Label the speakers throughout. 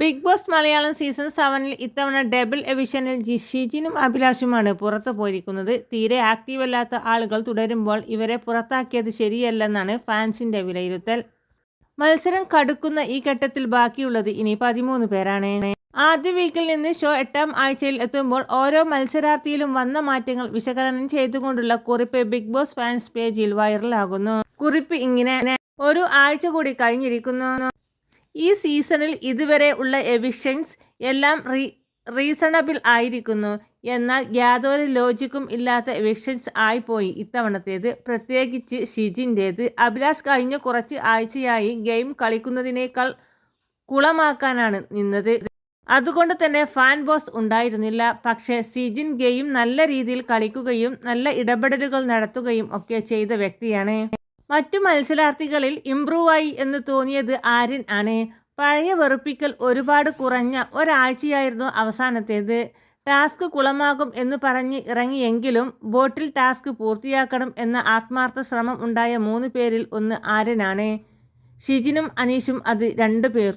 Speaker 1: Big boss Malayalam season സെവനിൽ ഇത്തവണ double എവിഷനിൽ ജിഷീജിനും അഭിലാഷുമാണ് പുറത്തു പോയിരിക്കുന്നത്. തീരെ ആക്റ്റീവ് അല്ലാത്ത ആളുകൾ തുടരുമ്പോൾ ഇവരെ പുറത്താക്കിയത് ശരിയല്ലെന്നാണ് ഫാൻസിന്റെ വിലയിരുത്തൽ. മത്സരം കടുക്കുന്ന ഈ ഘട്ടത്തിൽ ബാക്കിയുള്ളത് ഇനി പതിമൂന്ന് പേരാണ്. ആദ്യ വീക്കിൽ നിന്ന് ഷോ എട്ടാം ആഴ്ചയിൽ എത്തുമ്പോൾ ഓരോ മത്സരാർത്ഥിയിലും വന്ന മാറ്റങ്ങൾ വിശകലനം ചെയ്തുകൊണ്ടുള്ള കുറിപ്പ് ബിഗ് ബോസ് ഫാൻസ് പേജിൽ വൈറലാകുന്നു. കുറിപ്പ് ഇങ്ങനെ. ഒരു ആഴ്ച കൂടി കഴിഞ്ഞിരിക്കുന്നു. ഈ സീസണിൽ ഇതുവരെ ഉള്ള എവിഷൻസ് എല്ലാം റീ റീസണബിൾ ആയിരിക്കുന്നു. എന്നാൽ യാതൊരു ലോജിക്കും ഇല്ലാത്ത എവിഷൻസ് ആയിപ്പോയി ഇത്തവണത്തേത്. പ്രത്യേകിച്ച് ഷിജിന്റേത്. അഭിലാഷ് കഴിഞ്ഞ കുറച്ച് ആഴ്ചയായി ഗെയിം കളിക്കുന്നതിനേക്കാൾ കുളമാക്കാനാണ് നിന്നത്. അതുകൊണ്ട് തന്നെ ഫാൻ ബോസ് ഉണ്ടായിരുന്നില്ല. പക്ഷേ സിജിൻ ഗെയിം നല്ല രീതിയിൽ കളിക്കുകയും നല്ല ഇടപെടലുകൾ നടത്തുകയും ഒക്കെ ചെയ്ത വ്യക്തിയാണ്. മറ്റു മത്സരാർത്ഥികളിൽ ഇംപ്രൂവായി എന്ന് തോന്നിയത് ആര്യൻ ആണ്. പഴയ വെറുപ്പിക്കൽ ഒരുപാട് കുറഞ്ഞ ഒരാഴ്ചയായിരുന്നു അവസാനത്തേത്. ടാസ്ക് കുളമാകും എന്ന് പറഞ്ഞ് ഇറങ്ങിയെങ്കിലും ബോട്ടിൽ ടാസ്ക് പൂർത്തിയാക്കണം എന്ന ആത്മാർത്ഥ ശ്രമം ഉണ്ടായ മൂന്ന് പേരിൽ ഒന്ന് ആര്യനാണ് ഷിജിനും അനീഷും അത് രണ്ടു പേർ.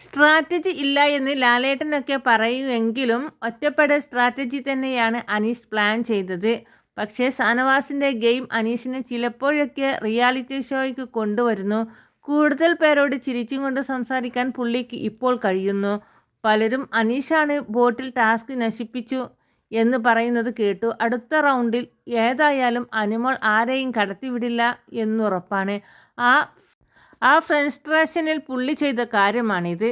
Speaker 1: സ്ട്രാറ്റജി ഇല്ല എന്ന് ലാലേട്ടനൊക്കെ പറയുമെങ്കിലും ഒറ്റപ്പെടൽ സ്ട്രാറ്റജി തന്നെയാണ് അനീഷ് പ്ലാൻ ചെയ്തത്. പക്ഷേ ഷാനവാസിന്റെ ഗെയിം അനീഷിനെ ചിലപ്പോഴൊക്കെ റിയാലിറ്റി ഷോയ്ക്ക് കൊണ്ടുവരുന്നു. കൂടുതൽ പേരോട് ചിരിച്ചും കൊണ്ട് സംസാരിക്കാൻ പുള്ളിക്ക് ഇപ്പോൾ കഴിയുന്നു. പലരും അനീഷാണ് ബോട്ടിൽ ടാസ്ക് നശിപ്പിച്ചു എന്ന് പറയുന്നത് കേട്ടു. അടുത്ത റൗണ്ടിൽ ഏതായാലും അനിമൾ ആരെയും കടത്തിവിടില്ല എന്നുറപ്പാണ്. ആ ആ ഫ്രസ്ട്രേഷനിൽ പുള്ളി ചെയ്ത കാര്യമാണിത്.